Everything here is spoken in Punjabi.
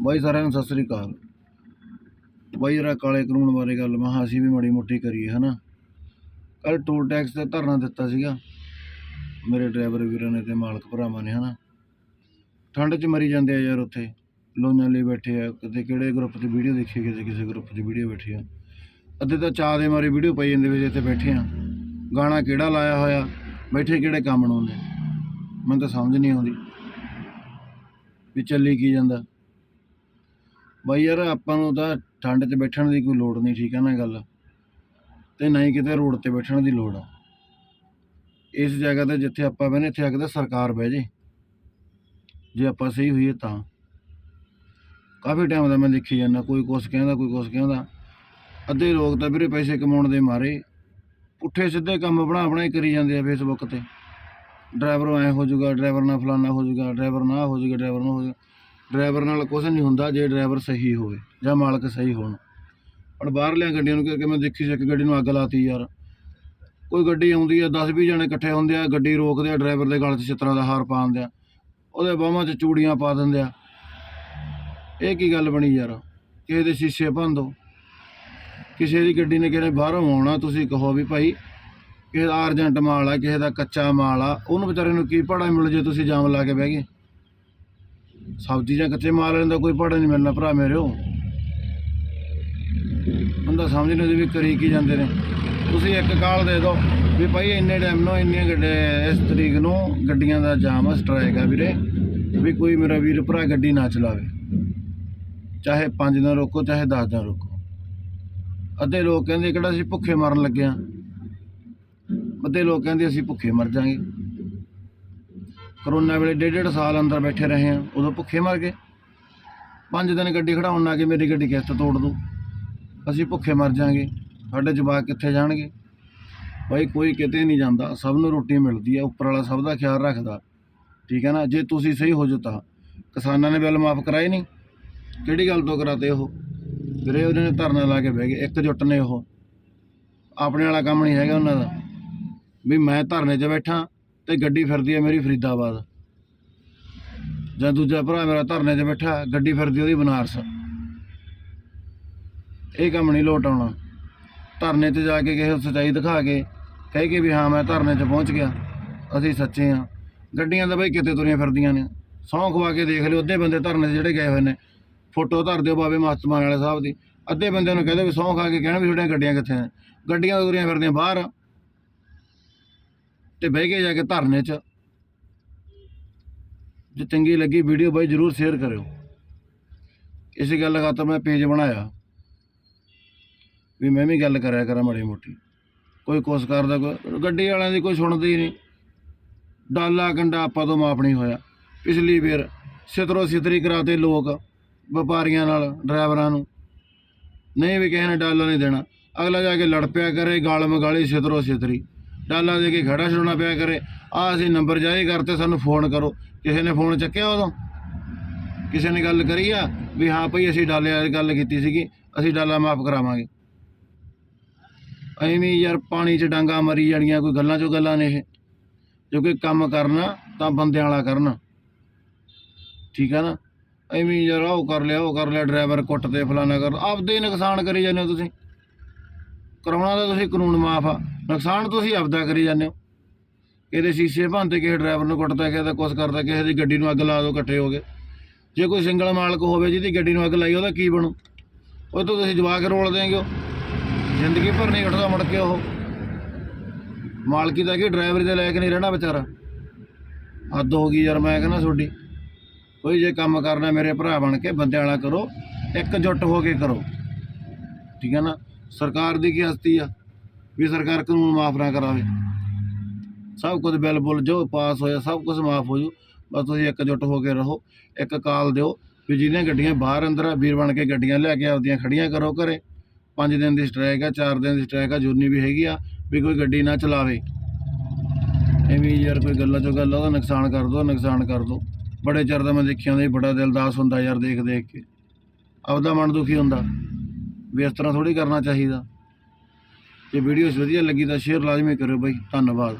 ਬਾਈ ਸਾਰਿਆਂ ਨੂੰ ਸਤਿ ਸ੍ਰੀ ਅਕਾਲ। ਬਾਈ ਜਰਾ ਕਾਲੇ ਕਾਨੂੰਨ ਬਾਰੇ ਗੱਲ ਮਹਾ ਅਸੀਂ ਵੀ ਮਾੜੀ ਮੋਟੀ ਕਰੀਏ, ਹਨਾ? ਕੱਲ ਟੋਲ ਟੈਕਸ ਤੇ ਧਰਨਾ ਦਿੱਤਾ ਸੀਗਾ। ਮੇਰੇ ਡਰਾਈਵਰ ਵੀਰਾਂ ਨੇ ਤੇ ਮਾਲਕ ਭਰਾਵਾਂ ਨੇ, ਹਨਾ? ਠੰਡ 'ਚ ਮਰੀ ਜਾਂਦੇ ਆ ਯਾਰ ਉੱਥੇ। ਲੋਨਾਂ ਲਈ ਬੈਠੇ ਆ, ਕਿਤੇ ਕਿਹੜੇ ਗਰੁੱਪ 'ਚ ਵੀਡੀਓ ਦੇਖੀ ਕਿਸੇ ਕਿਸੇ ਗਰੁੱਪ 'ਚ ਵੀਡੀਓ ਬੈਠੀ ਆ। ਅੱਧੇ ਤਾਂ ਚਾਹ ਦੇ ਮਾਰੇ ਵੀਡੀਓ ਪਾਈ ਜਾਂਦੇ ਵਿੱਚ ਇੱਥੇ ਬੈਠੇ ਆ। ਗਾਣਾ ਕਿਹੜਾ ਲਾਇਆ ਹੋਇਆ? ਬੈਠੇ ਕਿਹੜੇ ਕੰਮ ਨੂੰ ਨੇ ਮੈਨੂੰ ਤਾਂ ਸਮਝ ਨਹੀਂ ਆਉਂਦੀ ਵੀ ਚੱਲੀ ਕੀ ਜਾਂਦਾ। ਬਾਈ ਯਾਰ ਆਪਾਂ ਨੂੰ ਤਾਂ ਠੰਡ 'ਚ ਬੈਠਣ ਦੀ ਕੋਈ ਲੋੜ ਨਹੀਂ, ਠੀਕ ਹੈ ਨਾ ਗੱਲ? ਤੇ ਨਾ ਹੀ ਕਿਤੇ ਰੋਡ ਤੇ ਬੈਠਣ ਦੀ ਲੋੜ ਆ। ਇਸ ਜਗ੍ਹਾ ਤੇ ਜਿੱਥੇ ਆਪਾਂ ਬਹਿਨੇ, ਇੱਥੇ ਆ ਕੇ ਤਾਂ ਸਰਕਾਰ ਬਹਿ ਜੇ। ਜੇ ਆਪਾਂ ਸਹੀ ਹੋਈਏ ਤਾਂ। ਕਾਫੀ ਟਾਈਮ ਦਾ ਮੈਂ ਦੇਖੀ ਜਾਂਦਾ, ਕੋਈ ਕੁਛ ਕਹਿੰਦਾ, ਕੋਈ ਕੁਛ ਕਹਿੰਦਾ। ਅੱਧੇ ਲੋਕ ਤਾਂ ਵੀਰੇ ਪੈਸੇ ਕਮਾਉਣ ਦੇ ਮਾਰੇ। ਪੁੱਠੇ ਸਿੱਧੇ ਕੰਮ ਬਣਾ ਬਣਾ ਹੀ ਕਰੀ ਜਾਂਦੇ ਆ ਫੇਸਬੁੱਕ ਤੇ। ਡਰਾਈਵਰ ਐ ਹੋ ਜਾਊਗਾ, ਡਰਾਈਵਰ ਨਾਲ ਫਲਾਨਾ ਹੋ ਜਾਊਗਾ, ਡਰਾਈਵਰ ਨਾ ਹੋ ਜਾਊਗਾ, ਡਰਾਈਵਰ ਨਾ ਹੋ ਜਾਊਗਾ। ਡਰਾਈਵਰ ਨਾਲ ਕੁਝ ਨਹੀਂ ਹੁੰਦਾ ਜੇ ਡਰਾਈਵਰ ਸਹੀ ਹੋਵੇ ਜਾਂ ਮਾਲਕ ਸਹੀ ਹੋਣ। ਹੁਣ ਬਾਹਰਲੀਆਂ ਗੱਡੀਆਂ ਨੂੰ ਕਿ ਮੈਂ ਦੇਖੀ ਸੀ, ਇੱਕ ਗੱਡੀ ਨੂੰ ਅੱਗ ਲਾਤੀ ਯਾਰ। ਕੋਈ ਗੱਡੀ ਆਉਂਦੀ ਆ 10 20 ਜਣੇ ਇਕੱਠੇ ਹੁੰਦੇ ਆ, ਗੱਡੀ ਰੋਕਦੇ ਆ, ਡਰਾਈਵਰ ਦੇ ਗਲ 'ਚ ਛਿੱਤਰਾਂ ਦਾ ਹਾਰ ਪਾ ਦਿੰਦੇ ਆ, ਉਹਦੇ ਬਾਹਾਂ 'ਚ ਚੂੜੀਆਂ ਪਾ ਦਿੰਦੇ ਆ। ਇਹ ਕੀ ਗੱਲ ਬਣੀ ਯਾਰ? ਕਿਸੇ ਦੇ ਸ਼ੀਸ਼ੇ ਭੰਨ ਦਿਓ ਕਿਸੇ ਦੀ ਗੱਡੀ ਨੇ ਕਿਸੇ ਬਾਹਰੋਂ ਆਉਣਾ, ਤੁਸੀਂ ਕਹੋ ਵੀ ਭਾਈ ਕਿਸੇ ਦਾ ਅਰਜੈਂਟ ਮਾਲ ਆ, ਕਿਸੇ ਦਾ ਕੱਚਾ ਮਾਲ ਆ, ਉਹਨੂੰ ਵਿਚਾਰੇ ਨੂੰ ਕੀ ਭਾੜਾ ਮਿਲ ਜੇ, ਤੁਸੀਂ ਜਾਮ ਲਾ ਕੇ ਬਹਿ ਗਏ? ਸਬਜ਼ੀ ਜਾਂ ਕੱਚੇ ਮਾਲ ਵਾਲੇ ਦਾ ਕੋਈ ਭਾੜਾ ਨਹੀਂ ਮਿਲਣਾ ਭਰਾ ਮੇਰਿਓ ਬੰਦਾ ਸਮਝ ਨਹੀਂ ਵੀ ਕਰੀ ਕੀ ਜਾਂਦੇ ਨੇ। ਤੁਸੀਂ ਇੱਕ ਕਾਲ ਦੇ ਦਿਓ ਵੀ ਭਾਈ ਇੰਨੇ ਟਾਈਮ ਨੂੰ ਇੰਨੀਆਂ ਗੱਡੇ ਇਸ ਤਰੀਕ ਨੂੰ ਗੱਡੀਆਂ ਦਾ ਜਾਮ ਆ ਸਟ੍ਰਾਈਕ ਆ ਵੀਰੇ। ਵੀ ਕੋਈ ਮੇਰਾ ਵੀਰ ਭਰਾ ਗੱਡੀ ਨਾ ਚਲਾਵੇ। ਚਾਹੇ 5 ਦਿਨ ਰੋਕੋ, ਚਾਹੇ 10 ਦਿਨ ਰੋਕੋ। ਅੱਧੇ ਲੋਕ ਕਹਿੰਦੇ ਕਿਹੜਾ ਅਸੀਂ ਭੁੱਖੇ ਮਰਨ ਲੱਗੇ ਆ। ਅੱਧੇ ਲੋਕ ਕਹਿੰਦੇ ਅਸੀਂ ਭੁੱਖੇ ਮਰ ਜਾਾਂਗੇ। ਕਰੋਨਾ ਵੇਲੇ ਡੇਢ ਡੇਢ ਸਾਲ ਅੰਦਰ ਬੈਠੇ ਰਹੇ ਆ, ਉਦੋਂ ਭੁੱਖੇ ਮਰ ਗਏ। ਪੰਜ ਦਿਨ ਗੱਡੀ ਖੜਾਉਣ ਲਾ ਕਿ ਮੇਰੀ ਗੱਡੀ ਕਿਸ਼ਤ ਤੋੜ ਦੂ ਅਸੀਂ ਭੁੱਖੇ ਮਰ ਜਾਾਂਗੇ, ਸਾਡੇ ਜਵਾਕ ਕਿੱਥੇ ਜਾਣਗੇ? ਭਾਈ ਕੋਈ ਕਿਤੇ ਨਹੀਂ ਜਾਂਦਾ, ਸਭ ਨੂੰ ਰੋਟੀ ਮਿਲਦੀ ਹੈ ਉੱਪਰ ਵਾਲਾ ਸਭ ਦਾ ਖਿਆਲ ਰੱਖਦਾ। ਠੀਕ ਹੈ ਨਾ, ਜੇ ਤੁਸੀਂ ਸਹੀ ਹੋ ਜਾਓ ਤਾਂ। ਕਿਸਾਨਾਂ ਨੇ ਬਿੱਲ ਮਾਫ ਕਰਾਏ ਨਹੀਂ। ਕਿਹੜੀ ਗੱਲ ਤੋਂ ਕਰਾਤੇ ਉਹ? ਵੀਰੇ ਉਹਨਾਂ ਨੇ ਧਰਨਾ ਲਾ ਕੇ ਬਹਿ ਗਏ, ਇੱਕ ਜੁੱਟ ਨੇ ਉਹ। ਆਪਣੇ ਵਾਲਾ ਕੰਮ ਨਹੀਂ ਹੈਗਾ ਉਹਨਾਂ ਦਾ। ਵੀ ਮੈਂ ਧਰਨੇ 'ਚ ਬੈਠਾ ਤੇ ਗੱਡੀ ਫਿਰਦੀ ਹੈ ਮੇਰੀ ਫਰੀਦਾਬਾਦ। ਜਾਂ ਦੂਜਾ ਭਰਾ ਮੇਰਾ ਧਰਨੇ 'ਚ ਬੈਠਾ, ਗੱਡੀ ਫਿਰਦੀ ਉਹਦੀ ਬਨਾਰਸ। ਇਹ ਕੰਮ ਨਹੀਂ ਲੋਟ ਆਉਣਾ। ਧਰਨੇ 'ਤੇ ਜਾ ਕੇ ਕਿਸੇ ਨੂੰ ਸੱਚਾਈ ਦਿਖਾ ਕੇ ਕਹਿ ਕੇ ਵੀ ਹਾਂ, ਮੈਂ ਧਰਨੇ 'ਚ ਪਹੁੰਚ ਗਿਆ। ਅਸੀਂ ਸੱਚੇ ਹਾਂ। ਗੱਡੀਆਂ ਤਾਂ ਬਈ ਕਿਤੇ ਤੁਰੀਆਂ ਫਿਰਦੀਆਂ ਨੇ। ਸਹੁੰ ਖਵਾ ਕੇ ਦੇਖ ਲਿਓ, ਅੱਧੇ ਬੰਦੇ ਧਰਨੇ 'ਤੇ ਜਿਹੜੇ ਗਏ ਹੋਏ ਨੇ। ਫੋਟੋ ਧਰ ਦਿਓ ਬਾਬੇ ਮਸਤਮਾਨ ਵਾਲੇ ਸਾਹਿਬ ਦੀ। ਅੱਧੇ ਬੰਦਿਆਂ ਨੂੰ ਕਹਦੇ ਵੀ ਸੌਂ ਖਾ ਕੇ ਕਹਿਣਾ ਵੀ ਤੁਹਾਡੀਆਂ ਗੱਡੀਆਂ ਕਿੱਥੇ ਨੇ। ਗੱਡੀਆਂ ਤਾਂ ਤੁਰੀਆਂ ਫਿਰਦੀਆਂ ਬਾਹਰ। ਤੇ ਬਹਿ ਕੇ ਜਾ ਕੇ ਧਰਨੇ 'ਚ। ਜੇ ਚੰਗੀ ਲੱਗੀ ਵੀਡੀਓ ਬਾਈ ਜਰੂਰ ਸ਼ੇਅਰ ਕਰਿਓ। ਇਸੇ ਗੱਲ ਖਾਤਰ ਮੈਂ ਪੇਜ ਬਣਾਇਆ। ਵੀ ਮੈਂ ਵੀ ਗੱਲ ਕਰਿਆ ਕਰਾਂ ਮਾੜੀ ਮੋਟੀ। ਕੋਈ ਕੁਛ ਕਰਦਾ, ਕੋਈ ਗੱਡੀ ਵਾਲਿਆਂ ਦੀ ਕੋਈ ਸੁਣਦੀ ਨਹੀਂ। ਡਾਲਾ ਕੰਡਾ ਆਪਾਂ ਤੋਂ ਮਾਫ ਨਹੀਂ ਹੋਇਆ। ਪਿਛਲੀ ਵਾਰ ਸਿਤਰੋ ਸਿਤਰੀ ਕਰਾਤੇ ਲੋਕ ਵਪਾਰੀਆਂ ਨਾਲ, ਡਰਾਈਵਰਾਂ ਨੂੰ। ਨਹੀਂ ਵੀ ਕਿਸੇ ਨੇ ਡਾਲਾ ਨਹੀਂ ਦੇਣਾ। ਅਗਲਾ ਜਾ ਕੇ ਲੜ ਪਿਆ ਕਰੇ, ਗਾਲ ਮਗਾਲੀ ਸਿਤਰੋ ਸਿਤਰੀ ਡਾਲਾ ਦੇ ਕੇ ਖੜਾ ਛਡਾਉਣਾ ਪਿਆ ਕਰੇ। ਆ ਅਸੀਂ ਨੰਬਰ ਜਾਰੀ ਕਰਤੇ, ਸਾਨੂੰ ਫੋਨ ਕਰੋ। ਕਿਸੇ ਨੇ ਫੋਨ ਚੱਕਿਆ ਉਦੋਂ? ਕਿਸੇ ਨੇ ਗੱਲ ਕਰੀ ਆ? ਵੀ ਹਾਂ ਭਈ ਅਸੀਂ ਡਾਲੇ ਵਾਲੀ ਗੱਲ ਕੀਤੀ ਸੀਗੀ, ਅਸੀਂ ਡਾਲਾ ਮਾਫ ਕਰਾਵਾਂਗੇ। ਐਵੇਂ ਯਾਰ ਪਾਣੀ 'ਚ ਡਾਂਗਾ ਮਰੀ ਜਾਣੀਆਂ, ਕੋਈ ਗੱਲਾਂ 'ਚੋਂ ਗੱਲਾਂ ਨੇ ਇਹ। ਜੋ ਕਿ ਕੰਮ ਕਰਨਾ, ਤਾਂ ਬੰਦਿਆਂ ਵਾਲਾ ਕਰਨਾ। ਠੀਕ ਆ ਨਾ? ਐਵੇਂ ਯਾਰ ਉਹ ਕਰ ਲਿਆ, ਉਹ ਕਰ ਲਿਆ, ਡਰਾਈਵਰ ਕੁੱਟ ਤੇ ਫਲਾਣਾ ਕਰ, ਆਪਦੇ ਹੀ ਨੁਕਸਾਨ ਕਰੀ ਜਾਂਦੇ ਹੋ ਤੁਸੀਂ। ਕਰਾਉਣਾ ਤਾਂ ਤੁਸੀਂ ਕਾਨੂੰਨ ਮਾਫ ਆ। ਨੁਕਸਾਨ ਤੁਸੀਂ ਆਪਦਾ ਕਰੀ ਜਾਂਦੇ ਹੋ। ਇਹਦੇ ਸ਼ੀਸ਼ੇ ਭੰਨਤੇ ਕਿਸੇ ਡਰਾਈਵਰ ਨੂੰ ਕੁੱਟਦਾ ਕਿਸੇ ਦਾ ਕੁਛ ਕਰਦਾ ਕਿਸੇ ਦੀ ਗੱਡੀ ਨੂੰ ਅੱਗ ਲਾ ਦਿਓ ਇਕੱਠੇ ਹੋ ਗਏ ਜੇ ਕੋਈ ਸਿੰਗਲ ਮਾਲਕ ਹੋਵੇ ਜਿਹਦੀ ਗੱਡੀ ਨੂੰ ਅੱਗ ਲਾਈ, ਉਹਦਾ ਕੀ ਬਣੂ? ਉਹ ਤੋਂ ਤੁਸੀਂ ਜਵਾ ਕੇ ਰੋਲ ਦੇਂਗੇ ਉਹ। ਜ਼ਿੰਦਗੀ ਭਰ ਨਹੀਂ ਉੱਠਦਾ ਮੁੜ ਕੇ ਉਹ। ਮਾਲਕੀ ਦਾ ਕੀ ਡਰਾਈਵਰ ਦੇ ਲਾਇਕ ਨਹੀਂ ਰਹਿਣਾ ਵਿਚਾਰਾ। ਹੱਦ ਹੋ ਗਈ ਯਾਰ, ਮੈਂ ਕਹਿੰਦਾ ਤੁਹਾਡੀ। ਕੋਈ ਜੇ ਕੰਮ ਕਰਨਾ ਮੇਰੇ ਭਰਾ ਬਣ ਕੇ, ਬੰਦਿਆਂ ਵਾਲਾ ਕਰੋ। ਇਕਜੁੱਟ ਹੋ ਕੇ ਕਰੋ। ਠੀਕ ਹੈ ਨਾ? ਸਰਕਾਰ ਦੀ ਕੀ ਹਸਤੀ ਆ? ਵੀ ਸਰਕਾਰ ਕਾਨੂੰਨ ਮਾਫ ਨਾ ਕਰਾਵੇ। ਸਭ ਕੁਝ ਬਿੱਲ ਬੁੱਲ ਜੋ ਪਾਸ ਹੋਇਆ, ਸਭ ਕੁਝ ਮਾਫ ਹੋ ਜੂ। ਬਸ ਤੁਸੀਂ ਇਕਜੁੱਟ ਹੋ ਕੇ ਰਹੋ, ਇੱਕ ਕਾਲ ਦਿਓ ਵੀ ਜਿਹਦੀਆਂ ਗੱਡੀਆਂ ਬਾਹਰ ਅੰਦਰ ਆ, ਵੀਰ ਬਣ ਕੇ ਗੱਡੀਆਂ ਲੈ ਕੇ ਆਪਦੀਆਂ ਖੜੀਆਂ ਕਰੋ ਘਰੇ। ਪੰਜ ਦਿਨ ਦੀ ਸਟ੍ਰਾਈਕ ਆ, ਚਾਰ ਦਿਨ ਦੀ ਸਟ੍ਰਾਈਕ ਆ ਜੁਰਨੀ ਵੀ ਹੈਗੀ ਆ ਵੀ ਕੋਈ ਗੱਡੀ ਨਾ ਚਲਾਵੇ। ਐਵੇਂ ਯਾਰ ਕੋਈ ਗੱਲਾਂ ਚੋਂ ਗੱਲ ਉਹਦਾ ਨੁਕਸਾਨ ਕਰ ਦੋ, ਨੁਕਸਾਨ ਕਰ ਦੋ। ਬੜੇ ਚਿਰ ਦਾ ਮੈਂ ਦੇਖਿਆ ਹੁੰਦਾ ਬੜਾ ਦਿਲ ਦਾਸ ਹੁੰਦਾ ਯਾਰ ਦੇਖ ਦੇਖ ਕੇ। ਆਪਦਾ ਮਨ ਦੁਖੀ ਹੁੰਦਾ। ਵੀ ਇਸ ਤਰ੍ਹਾਂ ਥੋੜੀ ਕਰਨਾ ਚਾਹੀਦਾ। ਜੇ ਵੀਡੀਓਜ਼ ਵਧੀਆ ਲੱਗੀ ਤਾਂ ਸ਼ੇਅਰ ਲਾਜ਼ਮੀ ਕਰਿਓ ਬਾਈ। ਧੰਨਵਾਦ।